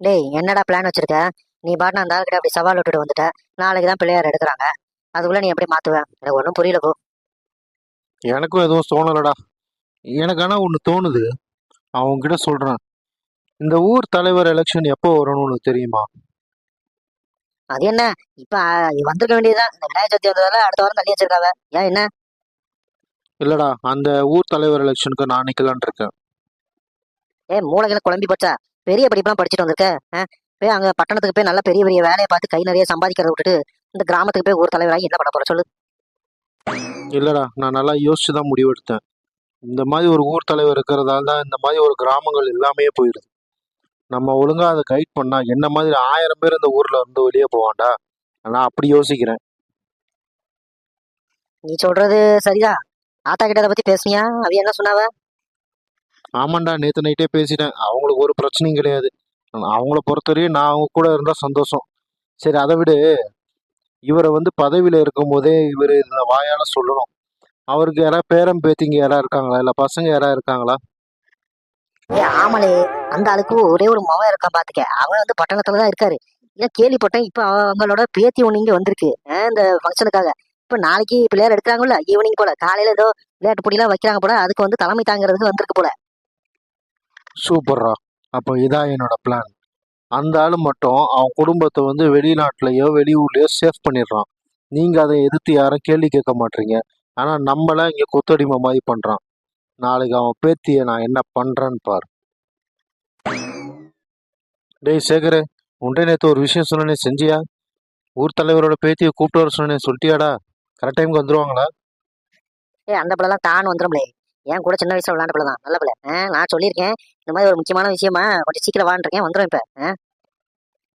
டேய் என்னடா பிளான் வச்சிருக்க? நீ பாட்டு அந்த ஆளுக்கிட்ட அப்படி சவால் விட்டுட்டு வந்துட்ட. நாளைக்கு தான் பிள்ளையார் எடுக்கிறாங்க. அதுக்குள்ள நீ எப்படி மாத்துவ? எனக்கு ஒன்றும் புரியல போ. எனக்கும் எதுவும் தோணலடா. எனக்கு ஆனால் ஒன்று தோணுது. அவங்க கிட்ட சொல்கிறேன் இந்த ஊர் தலைவர் எலெக்ஷன் எப்போ வரும்னு உனக்கு தெரியுமா? அது என்ன? இப்ப வந்திருக்க வேண்டியதுதான். இந்த விநாயகர் சதுர்த்தி வந்ததால அடுத்த வாரம் தள்ளி வச்சிருக்காங்க ஏன் என்ன? இல்லடா அந்த ஊர் தலைவர் எலெக்ஷனுக்கு நான் நிற்கலான் இருக்கேன். ஏ மூளைகளை குழம்பி போச்சா. பெரிய படிப்புலாம் படிச்சுட்டு வந்திருக்க? போய் அங்க பட்டணத்துக்கு போய் நல்ல பெரிய பெரிய வேலையை பார்த்து கை நிறைய சம்பாதிக்கிறத விட்டுட்டு இந்த கிராமத்துக்கு போய் ஊர் தலைவராகி என்ன பண்ண போற சொல்லு. இல்லடா நான் நல்லா யோசிச்சு தான் முடிவெடுத்தேன். இந்த மாதிரி ஒரு ஊர் தலைவர் இருக்கிறதால தான் இந்த மாதிரி ஒரு கிராமங்கள் எல்லாமே போயிடுது நம்ம ஒழுங்கா அதை கைட் பண்ணா என்ன மாதிரி ஆயிரம் பேர் இந்த ஊர்ல இருந்து வெளியே போவான்டா? நான் அப்படி யோசிக்கிறேன். நீ சொல்றது சரிதான். ஆத்தா கிட்ட அதை பத்தி பேசுனியா? அவ என்ன சொன்னாவ? ஆமாண்டா நேற்று நைட்டே பேசிட்டேன். அவங்களுக்கு ஒரு பிரச்சனையும் கிடையாது. அவங்கள பொறுத்தவரையும் நான் அவங்க கூட இருந்தால் சந்தோஷம். சரி அதை விடு. இவரை வந்து பதவியில் இருக்கும்போதே இவர் இந்த வாயால் சொல்லணும். அவருக்கு யாராவது பேரம் பேத்திங்க யாராவது இருக்காங்களா? இல்லை பசங்க யாராவது இருக்காங்களா? ஏ ஆமலே அந்த ஆளுக்கு ஒரே ஒரு மகன் இருக்கான் பார்த்துக்க அவன் வந்து பட்டணத்துல தான் இருக்காரு. ஏன் கேள்விப்பட்டேன். இப்போ அவங்களோட பேத்தி ஒன்று இங்கே வந்திருக்கு. இந்த ஃபங்க்ஷனுக்காக இப்போ நாளைக்கு பிள்ளையார் எடுக்கிறாங்கல்ல ஈவினிங் போல. காலையில ஏதோ விளையாட்டு போட்டிலாம் வைக்கிறாங்க போல. அதுக்கு வந்து தலைமை தாங்கிறதுக்கு வந்திருக்கு போல. சூப்பர்ரா அப்போ இதான் என்னோட பிளான் அந்த ஆள் மட்டும் அவன் குடும்பத்தை வந்து வெளிநாட்டிலையோ வெளியூர்லையோ சேஃப் பண்ணிடுறான். நீங்கள் அதை எதிர்த்து யாரும் கேள்வி கேட்க மாட்டீங்க. ஆனால் நம்மளை இங்கே கொத்தடிமை மாதிரி பண்ணுறான் நாளைக்கு அவன் பேத்தியை நான் என்ன பண்ணுறேன்னு பார். டேய் சேகரே உன்டே நேற்று ஒரு விஷயம் சொன்னனே செஞ்சியா? ஊர் தலைவரோட பேத்தியை கூப்பிட்டு வர சொன்னேன் சொல்லிட்டியாடா? கரெக்ட் டைமுக்கு வந்துருவாங்களா? ஏ அந்த பிள்ளைலாம் தான் வந்துடும்லே என் கூட சின்ன வயசுல விளையாண்ட பிள்ளை தான் நல்ல பிள்ளை. நான் சொல்லியிருக்கேன். இந்த மாதிரி ஒரு முக்கியமான விஷயமா கொஞ்சம் சீக்கிரம் வாண்டிருக்கேன் வந்துடும் இப்ப.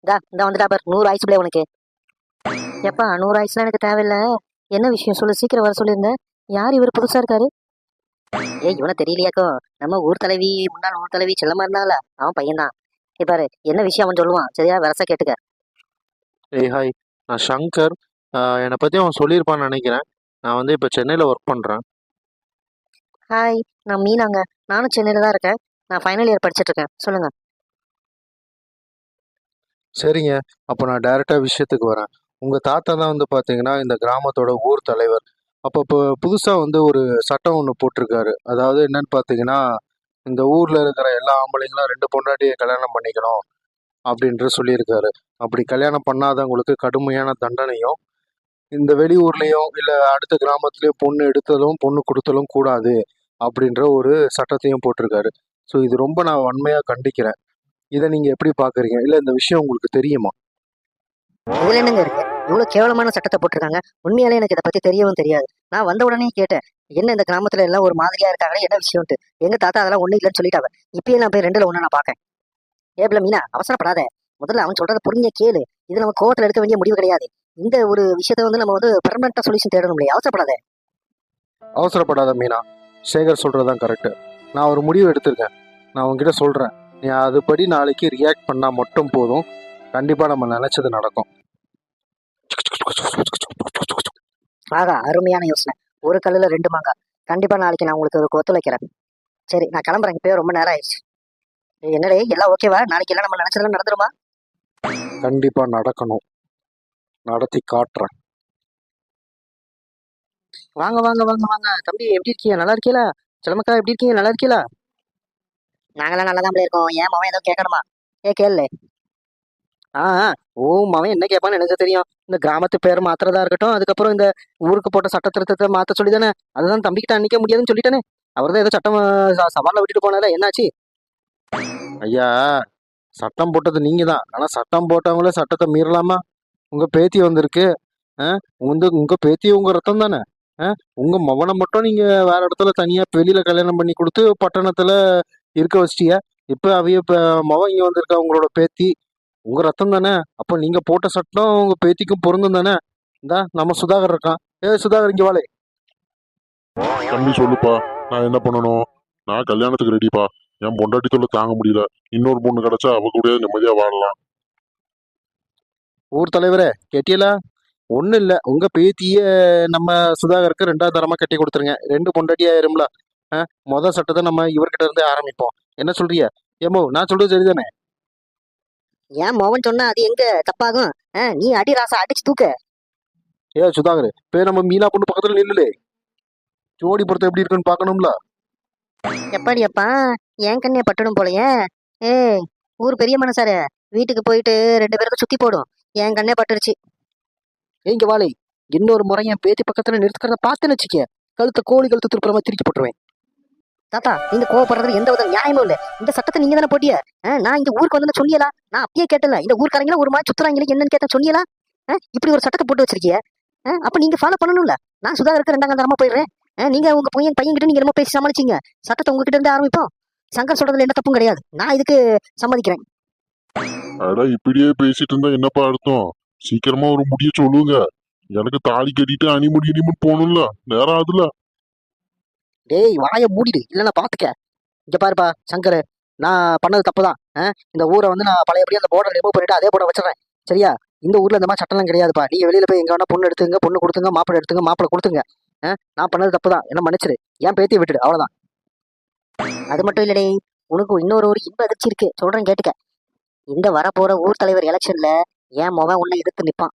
இந்தா இந்த வந்துட்டா பார். நூறு ஆயிடுச்சு பிள்ளை உனக்கு. எப்பா நூறு ஆயிடுச்சுலாம் எனக்கு தேவையில்ல. என்ன விஷயம்? சொல்லு. சீக்கிரம் வர சொல்லியிருந்தேன். யார் இவர்? புதுசா இருக்காரு? ஏ இவனை தெரியலையாக்கோ. நம்ம ஊர் தலைவி முன்னாள் ஊர் தலைவி செல்லமா இருந்தால. அவன் பையன்தான். இப்ப பாரு. என்ன விஷயம் அவன் சொல்லுவான்? சரியா? வரச கேட்டுக்க. ஏய் ஹாய். நான் சங்கர். என்னை பத்தி அவன் சொல்லியிருப்பான்னு நினைக்கிறேன். நான் வந்து இப்போ சென்னையில் ஒர்க் பண்ணுறேன் ஹாய் நான் மீனாங்க. நானும் சென்னையில் தான் இருக்கேன். நான் ஃபைனல் இயர் படிச்சிட்டு இருக்கேன் சரிங்க. அப்போ நான் டைரெக்டாக விஷயத்துக்கு வரேன். உங்கள் தாத்தா தான் வந்து பார்த்தீங்கன்னா இந்த கிராமத்தோட ஊர் தலைவர். அப்போ இப்போ புதுசாக வந்து ஒரு சட்டம் ஒன்று போட்டிருக்காரு. அதாவது என்னன்னு பார்த்தீங்கன்னா இந்த ஊரில் இருக்கிற எல்லா ஆம்பளைங்களும் ரெண்டு பொண்டாட்டியை கல்யாணம் பண்ணிக்கணும் அப்படின்ற சொல்லியிருக்காரு. அப்படி கல்யாணம் பண்ணாதவங்களுக்கு கடுமையான தண்டனையும் இந்த வெளியூர்லேயும் இல்லை அடுத்த கிராமத்துலேயும் பொண்ணு எடுத்ததும் பொண்ணு கொடுத்தலும் கூடாது. அப்படின்ற ஒரு சட்டத்தையும் போட்டிருக்காரு. ஸோ இது ரொம்ப நான் வன்மையாக கண்டிக்கிறேன். இதை நீங்கள் எப்படி பார்க்குறீங்க இல்லை இந்த விஷயம் உங்களுக்கு தெரியுமா? இதுல என்னங்க இருக்கு? இவ்வளவு கேவலமான சட்டத்தை போட்டிருக்காங்க. உண்மையாலே எனக்கு இதை பத்தி தெரியவும் தெரியாது. நான் வந்த உடனே கேட்டேன் என்ன இந்த கிராமத்துல எல்லாம் ஒரு மாதிரியா இருக்காங்களே? என்ன விஷயம்ட்டு எங்க தாத்தா அதெல்லாம் ஒண்ணு இல்லைன்னு சொல்லிட்டாங்க. இப்பயே நான் போய் ரெண்டுல ஒண்ணு நான் பாக்கேன். ஏப்ல மீனா அவசரப்படாத. முதல்ல அவன் சொல்றத புரிஞ்ச கேளு. இது நம்ம கோவத்துல எடுக்க வேண்டிய முடிவு கிடையாது. இந்த ஒரு விஷயத்தை வந்து நம்ம வந்து பெர்மனண்டா சொல்யூஷன் தேடணும் இல்லையா அவசரப்படாத. அவசரப்படாத மீனா. சேகர் சொல்கிறதான் கரெக்டு நான் ஒரு முடிவு எடுத்திருக்கேன். நான் உங்ககிட்ட சொல்கிறேன் நீ அதுபடி நாளைக்கு ரியாக்ட் பண்ணால் மட்டும் போதும். கண்டிப்பாக நம்ம நினச்சது நடக்கும். ஆகா அருமையான யோசனை. ஒரு கல்லுல ரெண்டு மாங்கா. கண்டிப்பா நாளைக்கு நான் உங்களுக்கு ஒரு ஒத்துழைக்கிறேன் சரி நான் கிளம்புறேன். இப்பயே ரொம்ப நேரம் ஆயிடுச்சு. என்னடே எல்லாம் ஓகேவா நாளைக்கு எல்லாம் நம்ம நினைச்சதெல்லாம் நடந்துருமா? கண்டிப்பாக நடக்கணும். நடத்தி காட்டுறேன். வாங்க வாங்க வாங்க வாங்க. தம்பி எப்படி இருக்கீங்க? நல்லா இருக்கீங்களா சிலமக்கா எப்படி இருக்கீங்க? நல்லா இருக்கீங்களா நாங்களாம் நல்லா தான் இருக்கோம். ஏன் மவன் ஏதோ கேட்கணுமா ஏ கேளு. ஆ ஆ, ஓ மவன் என்ன கேட்பான்னு எனக்கு தெரியும். இந்த கிராமத்து பேர் மாத்துறதா இருக்கட்டும் அதுக்கப்புறம் இந்த ஊருக்கு போட்ட சட்ட திருத்தத்தை மாத்த சொல்லி தானே அதுதான் தம்பிக்கிட்ட அன்னிக்க முடியாதுன்னு சொல்லிட்டானே. அவர் தான் ஏதோ சட்டம் சவால்ல விட்டுட்டு போனால என்னாச்சு? ஐயா சட்டம் போட்டது நீங்கள் தான் ஆனால் சட்டம் போட்டவங்களே சட்டத்தை மீறலாமா? உங்கள் பேத்தி வந்திருக்கு. ஆ உங்க உங்கள் பேத்தி உங்கள் ரத்தம் தானே? ஆ? உங்கள் மவனை மட்டும் நீங்கள் வேற இடத்துல தனியாக வெளியில் கல்யாணம் பண்ணி கொடுத்து பட்டணத்தில் இருக்க வச்சிட்டியா? இப்போ அவைய மவன் இங்கே வந்திருக்கா உங்களோட பேத்தி. உங்கள் ரத்தம் தானே? அப்போ நீங்கள் போட்ட சட்டம் உங்கள் பேத்திக்கும் பொருந்தும் தானே? இந்தா நம்ம சுதாகர் இருக்கான். ஏ சுதாகர் இங்கே வாழை தம்பி சொல்லுப்பா நான் என்ன பண்ணணும்? நான் கல்யாணத்துக்கு ரெடிப்பா என் பொண்டாட்டி தொல்லை தாங்க முடியல. இன்னொரு பொண்ணு கிடைச்சா அவ கூட நிம்மதியா வாழலாம். ஊர் தலைவரே கேட்டியலா? ஒன்றும் இல்லை. உங்கள் பேத்தியை நம்ம சுதாகருக்கு ரெண்டாவது தரமாக கட்டி கொடுத்துருங்க. ரெண்டு பொண்டாட்டி ஆயிரும்ல ஆ மொதல் சட்டத்தை நம்ம இவர்கிட்ட இருந்தே ஆரம்பிப்போம். என்ன சொல்றிய? ஏமோ நான் சொல்றது சரிதானே? ஏன் மோகன் சொன்னா அது எங்க? தப்பாகும். ஆ, நீ அடி ராசா அடிச்சு தூக்க. ஏ சுதாகர் இப்போ நம்ம மீனா பொண்ணு பக்கத்துல நில்லுலே. ஜோடி பொறுத்த எப்படி இருக்குன்னு பார்க்கணும்ல. எப்பாடி அப்பா? என் கண்ணே பட்டுடும் போலயே. ஏய் ஊர் பெரிய மனசாரு. வீட்டுக்கு போயிட்டு ரெண்டு பேருக்கு சுத்தி போடும். என் கண்ணே பட்டுருச்சு. எங்க வாழை இன்னொரு முறை என் பேத்தி பக்கத்துல நிறுத்துக்கிறத பார்த்தேன்னு வச்சுக்க கழுத்தை கோழி கழுத்து திருப்புறமா திருக்கி திருப்பி போட்டுருவேன். தாத்தா நீங்க கோவப்படுறதுல எந்த வித நியாயமும் இல்ல. இந்த சட்டத்தை நீங்க தானே போட்டிய? நான் இந்த ஊருக்கு வந்து சொல்லியலா? நான் அப்பயே கேட்டல இந்த ஊருக்காரங்கள ஒரு மாதிரி சுத்துறாங்களே என்னன்னு கேட்டா சொன்னியலா இப்படி ஒரு சட்டத்தை போட்டு வச்சிருக்கிய? அப்ப நீங்க ஃபாலோ பண்ணணும்ல. நான் சுதாகருக்கு ரெண்டாம் கந்தரமா போயிடுறேன். நீங்க உங்க பையன் பையன் கிட்ட நீங்க என்னமோ பேசி சமாளிச்சீங்க. சட்டத்தை உங்ககிட்ட இருந்து ஆரம்பிப்போம். சங்கர் சொல்றதுல எந்த தப்பும் கிடையாது. நான் இதுக்கு சம்மதிக்கிறேன். அட இப்படியே பேசிட்டு இருந்தா என்னப்பா அர்த்தம்? சீக்கிரமா ஒரு முடிய சொல்லுங்க. எனக்கு தாலி கட்டிட்டு அணிமுடி இனிமுன் போகணும்ல. நேரம் ஆகுதுல. டேய் வாயை மூடிடு. இல்லைன்னா பாத்துக்க இங்க பாருப்பா சங்கர். நான் பண்ணது தப்பு தான் இந்த ஊரை வந்து நான் பழையபடி அந்த போர்டை ரிமூவ் பண்ணிட்டு அதே போர்டை வச்சிடறேன். சரியா? இந்த ஊர்ல இந்த மாதிரி சட்டம்லாம் கிடையாதுப்பா. நீங்க வெளியில போய் எங்க வேணா பொண்ணு எடுத்துங்க பொண்ணு கொடுத்துங்க மாப்பிள்ளை எடுத்துங்க மாப்பிள்ளை கொடுத்துங்க. ஆ? நான் பண்ணது தப்பு தான் என்ன மன்னிச்சிரு ஏன் பேத்தி விட்டுடு. அவ்வளவுதான். அது மட்டும் இல்லடே. உனக்கு இன்னொரு ஒரு இன்ப அதிர்ச்சி இருக்கு. சொல்றேன் கேட்டுக்க. இந்த வரப்போற ஊர் தலைவர் எலெக்ஷன்ல என் முகம் உள்ள எதிர்த்து நிப்பான்?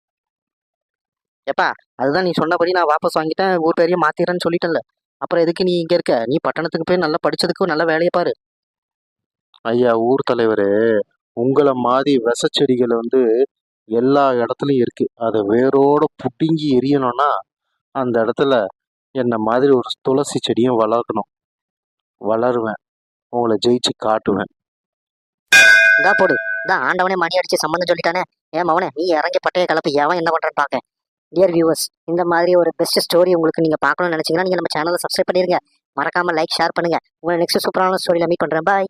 எப்பா அதுதான் நீ சொன்னபடி நான் வாபஸ் வாங்கிட்டேன் ஊர் பேரையும் மாத்திரேன்னு சொல்லிட்டேன்ல. அப்புறம் எதுக்கு நீ இங்க இருக்க? நீ பட்டணத்துக்கு போய் நல்லா படிச்சதுக்கு நல்ல வேலையை பாரு. ஐயா ஊர் தலைவரே உங்களை மாதிரி விசச்செடிகள் வந்து எல்லா இடத்துலயும் இருக்கு. அதை வேரோட புடுங்கி எரியணும்னா அந்த இடத்துல என்ன மாதிரி ஒரு துளசி செடியும் வளர்க்கணும். வளருவேன். உங்களை ஜெயிச்சு காட்டுவேன். போடு. தான் ஆண்டவனே மணி அடிச்சு சம்மந்தம் சொல்லிட்டானே. ஏன் மவனே நீ இறங்கி பட்டைய கலப்பு எவன் என்ன பண்றான்னு பார்க்க டியர் வியூவர்ஸ் இந்த மாதிரி ஒரு பெஸ்ட் ஸ்டோரி உங்களுக்கு நீங்க பார்க்கணும்னு நினைச்சீங்கன்னா நீங்க நம்ம சேனலை சப்ஸ்கிரைப் பண்ணிடுங்க மறக்காம லைக் ஷேர் பண்ணுங்க. உங்களை நெக்ஸ்ட் சூப்பரான ஸ்டோரியில் மீட் பண்றேன். பாய்